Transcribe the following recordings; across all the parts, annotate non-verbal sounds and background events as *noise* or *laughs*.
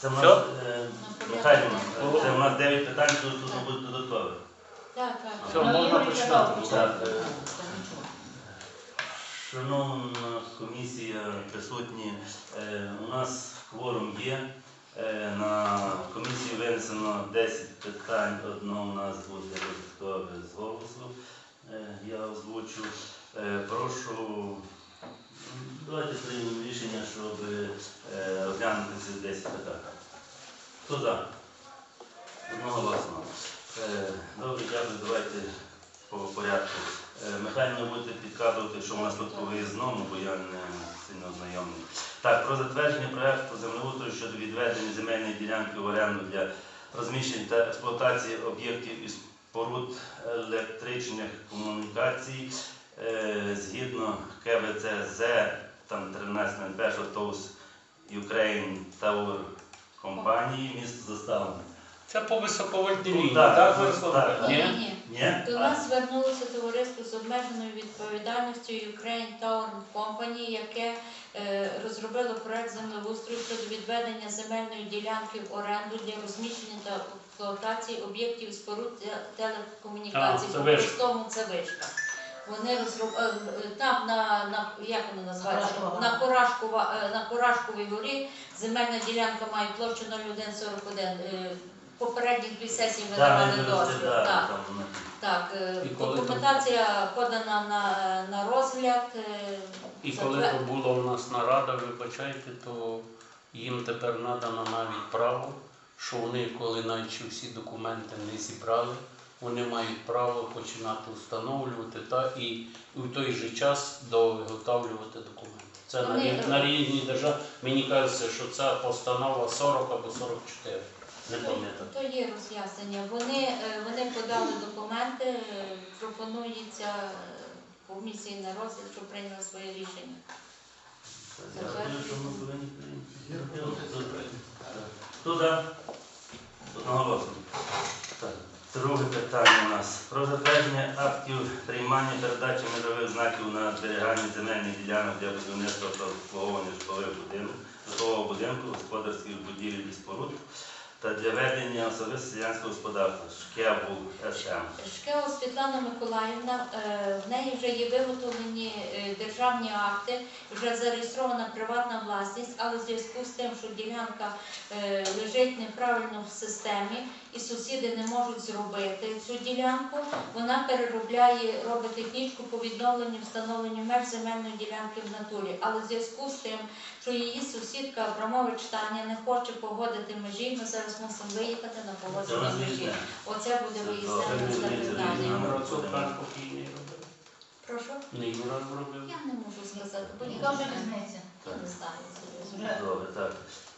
Це в нас е, Михайло, це в нас 9 питань, тут, тут буде додаткове. Так, так. Все, можна починати. Так, е, Шановна комісія, присутні, е, у нас кворум є. Е, На комісії винесено 10 питань, одно у нас буде додаткове з голосу. Е, Я озвучу. Е, Прошу, давайте приймемо рішення, щоб е, розглянути ці 10 питань. Хто за? Одноголосно. Е, Добре, дякую, давайте по порядку. Е, Михайло не будете підказувати, що у нас тут по виїзному, бо я не сильно знайомий. Так, про затвердження проекту землеустрою щодо відведення земельної ділянки в оренду для розміщення та експлуатації об'єктів і споруд електричних комунікацій е, згідно КВЦЗ, там 1301 ТОВС Ukraine Tower компанії, місто Заставне. Це по високовольтній лінії, так, так, так. Ні, Ні? ні. Ні? До нас звернулося товариство з обмеженою відповідальністю Ukraine Tower Company, яке е, розробило проект землеустрою щодо відведення земельної ділянки в оренду для розміщення та експлуатації об'єктів споруд телекомунікацій. По простому це вишка. Вони розробили там на, на як воно називається Корашкова. на Корашкова е, на Корашковій горі земельна ділянка має площу 0141. Е, Попередніх дві сесії ми давали дозвіл. Так. Так, е, коли документація подана на, на розгляд. е, І затвер- коли то була у нас нарада, вибачайте, то їм тепер надано навіть право, що вони, коли навіть всі документи не зібрали, вони мають право починати встановлювати та і в той же час довиготовлювати документи. Це на, на рівні держав. Мені кажеться, що ця постанова 40 або 44. Не пам'ятаю. То є роз'яснення. Вони, е, вони подали документи, е, пропонується е, комісії на розгляд, щоб прийняли своє рішення. Дякую, що ми повинні прийняти. Хто за? Одноголосно. Друге питання у нас. Про затвердження актів приймання передачі мирових знаків на зберігання земельних ділянок для будівництва та обслуговування житлового будинку, господарських будівель і споруд та для ведення особисто селянського господарства ШКЕБУ СМ. Шкео Світлана Миколаївна, е, в неї вже є виготовлені е, державні акти, вже зареєстрована приватна власність, але в зв'язку з тим, що ділянка е, лежить неправильно в системі і сусіди не можуть зробити цю ділянку, вона переробляє, робить технічку по відновленню встановленню меж земельної ділянки в натурі. Але в зв'язку з тим, що її сусідка Абрамович Таня не хоче погодити межі, ми зараз мусимо виїхати на погодження межі. Оце буде добре. на питання. Прошу? Не Юра зробив. Я не можу сказати, бо Яка ніхто вже не знаю. Добре, так.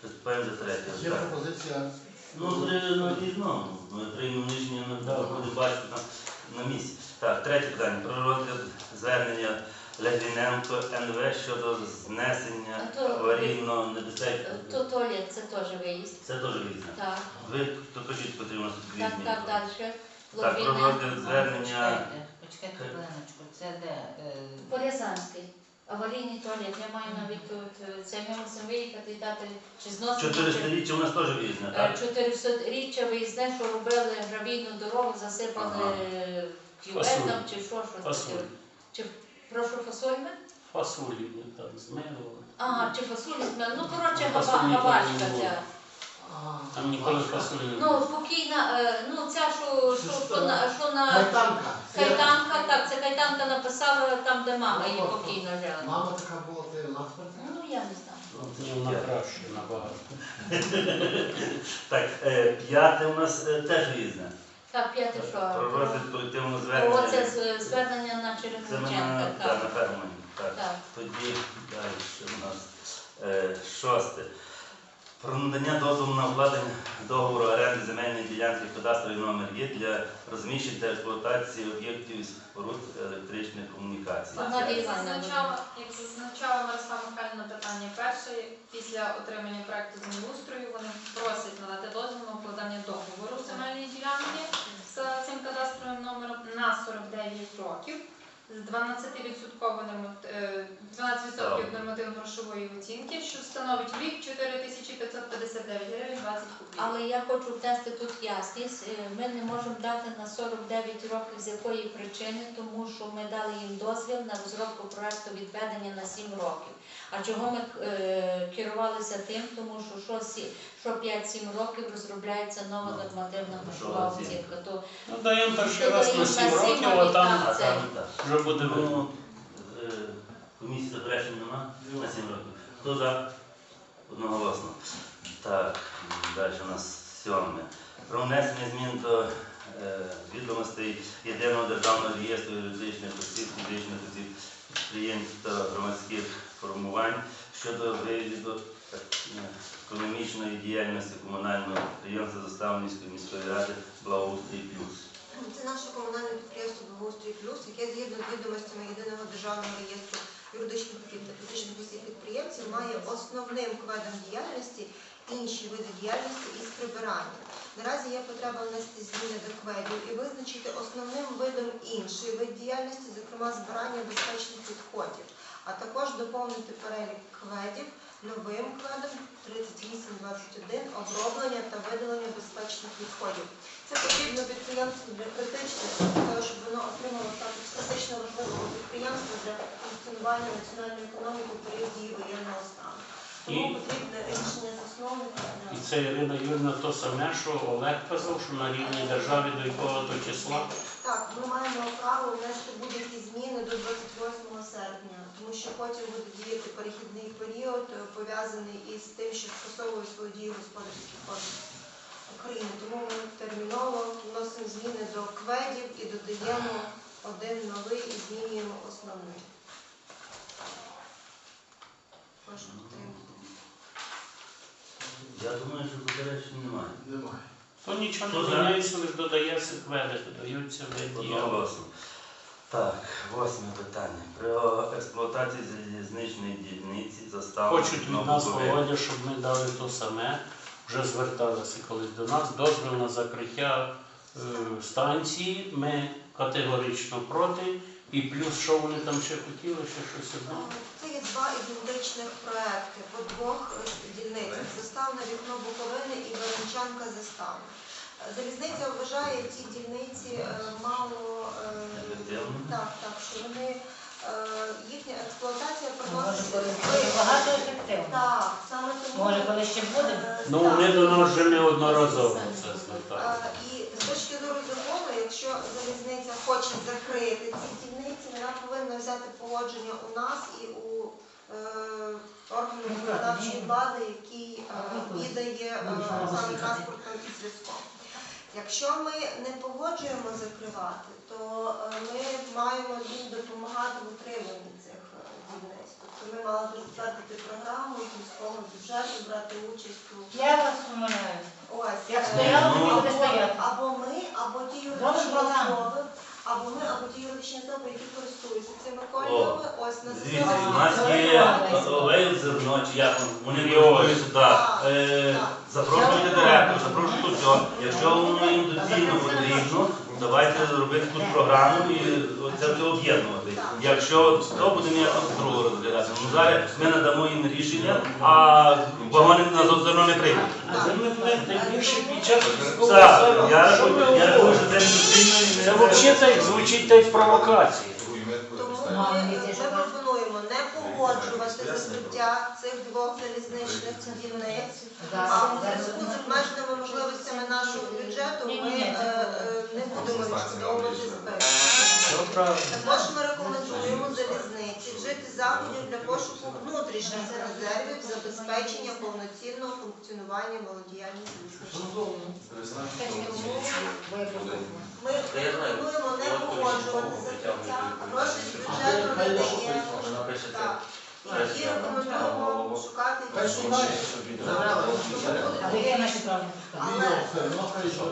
Приступаємо до Є третього. Так. пропозиція Ну, при- ну, різному. Ми приймемо рішення на Да. буде бачити на, на місці. Так, третє питання. Про розгляд звернення Легвіненко НВ щодо знесення А то- аварійного небезпеки. То туалет, це теж виїзд. Це теж різне. Так, Ви то кажіть, потрібно тут так, так, далі. Так, про розгляд звернення. Почекайте, почекайте хвилиночку. Це де? Е, Порязанський. Аварійний туалет. Я маю навіть тут е, це ми мусимо виїхати і дати чи зносити. 400 річчя у нас теж різне, так? 400-річчя виїзне, що робили гравійну дорогу, засипали Ага. кюветом чи що, що таке. Чи прошу фасольми? Фасолі ми так змилували. Ага, чи фасолі змели. Ну, коротше, габа- Фасолі габачка ця. Там ніколи фасолі не Ну, було. покійна, е, ну ця, що, що, що, на, що на Кайтанка. Кайтанка, так, це Кайтанка написала там, де мама її покійно жила. Мама така була, ти ласпорт. Ну, я не знаю. Ні, вона краще набагато. *laughs* Так, е, п'яте у нас е, теж різне. Так, п'яте Про що? розгляд колективного Про звернення. це з- звернення на Це ми на, Черемченка, та, на так. Так. Так. Тоді далі що у нас е, шосте. Про надання дозволу на укладення договору оренди земельної ділянки кадастровий номер є для розміщення та експлуатації об'єктів і споруд електричних комунікацій. Як зазначала, як зазначала Мирослава Михайлівна питання перше, після отримання проекту землеустрою вони просять надати дозвіл на укладання договору земельної ділянки з цим кадастровим номером на 49 років з 12% норма- е, 12% нормативно-грошової оцінки, що становить рік 4559 гривень Але я хочу внести тут ясність. Е, Ми не можемо дати на 49 років з якої причини, тому що ми дали їм дозвіл на розробку проекту відведення на 7 років. А чого ми е, керувалися тим, тому що що, що 5-7 років розробляється нова нормативна грошова оцінка. То Ну, даємо перший То раз на 7 сім років, а там А там вже буде видно. Ну, е, комісії заперечень нема на 7 років. Хто за? Одноголосно. Так, далі у нас сьоме. Про внесення змін до е, відомостей єдиного державного реєстру юридичних осіб, фізичних осіб, підприємств та громадських формувань щодо вигляду е, економічної діяльності комунального підприємства Заставницької міської ради Благоустрій Плюс. Це наше комунальне підприємство «Благоустрій Плюс», яке згідно відомостями єдиного державного реєстру юридичних фізичних осіб підприємців має основним кведом діяльності інші види діяльності із прибирання. Наразі є потреба внести зміни до кведів і визначити основним видом інший вид діяльності, зокрема збирання безпечних відходів, а також доповнити перелік кведів новим кведом 3821 оброблення та видалення безпечних відходів. Це потрібно підприємству для критичності, для того, щоб воно отримало статус критично важливого підприємства для функціонування національної економіки в період дії воєнного стану. Тому І- потрібне рішення засновника. І це Ірина Юрівна то саме, що Олег казав, що на рівні держави до якого то числа. Так, ми маємо право внести будь-які зміни до 28 серпня, тому що потім буде діяти перехідний період, е, пов'язаний із тим, що скасовує свою дію господарський кодекс України. Тому ми терміново вносимо зміни до кведів і додаємо один новий і змінюємо основний. Прошу підтримати. Я думаю, що заперечень немає. Немає. То нічого не міняється, лише додається кведи, додаються виді. Одноголосно. Так, восьме питання. Про експлуатацію залізничної дільниці застави. Хочуть від нас Володя, щоб ми дали то саме. Вже зверталися колись до нас. Дозвіл на закриття е, станції. Ми категорично проти. І плюс, що вони там ще хотіли, ще щось одне. Це є два ідентичних проекти по двох е, дільницях. Заставне вікно Буковини і Веренчанка заставна. Залізниця вважає ці дільниці е, мало? Так, так, що вони е, їхня експлуатація Може, проводиться коли буде багато ефективно. Так, саме тому Може, коли ще буде? е, Ну, так. вони до нас вже неодноразово це звертаються. Е, І з точки зору закону, якщо залізниця хоче закрити ці дільниці, вона повинна взяти погодження у нас і у е, органу виконавчої влади, який е, віддає е, саме транспортом і зв'язком. Якщо ми не погоджуємо закривати, то е, ми маємо їм допомагати в утриманні цих е, дільниць. Тобто ми мали б затвердити програму з міського бюджету, брати участь у Я вас умоляю. ось Як стояла, стояло, Ну, або, стояти. або ми, або ті юридичні особи, або ми, або ті юридичні особи, які користуються цими О, ось на Дивіться, у нас є Олею зерно, чи як вони сюди. Е, Запрошуйте директор, запрошуйте все. Якщо воно їм доцільно потрібно, давайте робити тут програму і це все об'єднувати. Якщо то будемо якось другого розглядати. Ну, зараз ми надамо їм рішення, а вагони на зерно не прийдуть. Так, я я думаю, що це і Це взагалі так звучить та й провокація. Тому ми, пропонуємо не погоджувати закриття цих двох залізничних дільниць. А зараз зв'язку з обмеженими можливостями нашого бюджету ми е, е, не будемо відшкодовувати збитки. Також ми рекомендуємо залізниці вжити заходів для пошуку внутрішніх резервів забезпечення повноцінного функціонування молодіяльної залізничної. Ми пропонуємо не погоджувати закриття, гроші з бюджету не даємо. І рекомендуємо шукати. Рішення. А ви є наші правильні Але Все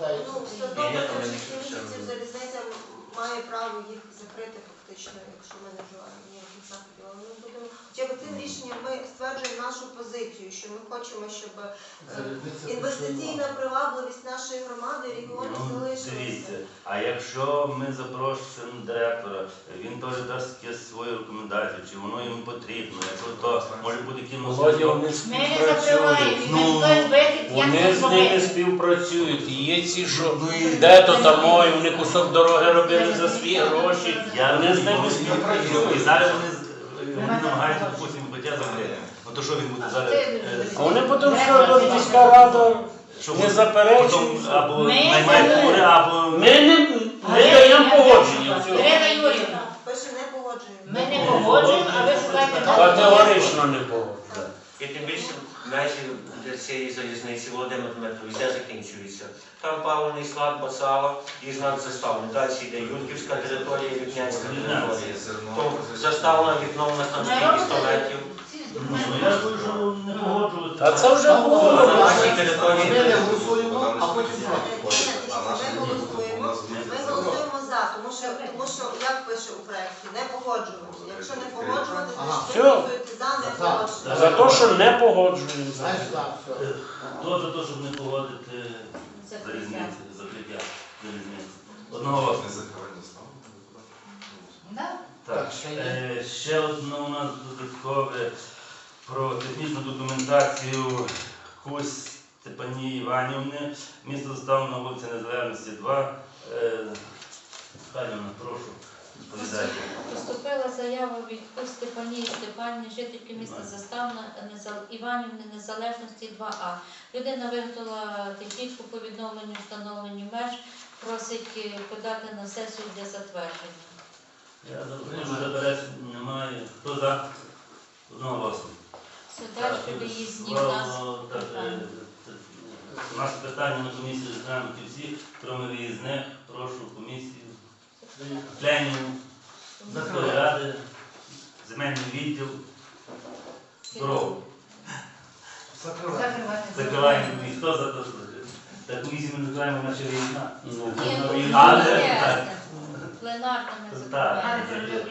хай ну, все одно протягом 6 місяців залізниця має право їх закрити фактично, якщо ми не вживаємо ніяких заходів, але ми будемо. Хоча б цим рішенням ми стверджуємо нашу позицію, що ми хочемо, щоб е, інвестиційна привабливість нашої громади регіону Ну, залишилася. дивіться, а якщо ми запрошуємо директора, він теж дасть якісь свої рекомендації, чи воно йому потрібно, якщо то може бути. Володя, вони Ми не співпрацюють. ми Ну, Вони з ними зробити. співпрацюють. І є ці, що де то там ой, вони кусок дороги робили за свої гроші. Я Вони з І ними співпрацюють. зараз вони, вони намагаються, допустимо, хоча закрити. Ну то що він буде зараз? е, А вони потім що міська рада що не буде? заперечує. Або Ми наймає кури, або Ми не ми даємо погодження. Ірина Юрівна, Пише не погоджуємо. ми не погоджуємо, а ви шукаєте. Категорично не погоджуємо. І тим більше межі для цієї залізниці Володимир Дмитрович, де закінчується. Там паливний склад, басала і знак заставний. Далі йде Юрківська територія, Вікнянська територія. То заставна вікно у нас там скільки 100 метрів. Ну, я кажу, не погоджувати. Та це вже А було. на нашій Ми території не голосуємо, а потім проти. Ми голосуємо, ми голосуємо за, тому що, тому що як пише у проєкті, не погоджуємося. Якщо не погоджувати, то голосуєте за, не погоджуєте. За те, що не погоджуємо. Знаєш, так, все. Хто за те, щоб не погодити залізниці, закриття залізниці? Одного голосу. Да? Так, е, ще одне у нас додаткове про технічну документацію Хусь Степанії Іванівни, місто заставлено на вулиці Незалежності 2. Е, Сталіна, прошу, відповідайте. Поступила заява від Степанії Степанівни, жительки міста Заставна Іванівни Незалежності 2А. Людина виготовила технічку по відновленню встановленню меж, просить е, подати на сесію для затвердження. Я що заперечень немає. Хто за? Одного голосу. Все виїзні в нас. Так, е, У нас питання на комісію розглянуті всі, крім виїзних. Прошу комісію, членів міської ради, земельний відділ. Закривати. Закриваємо комісію. Хто за то, що закрити? Та комісію ми називаємо наша війна. Ну, Але- так. Пленарна Так. закриваємо.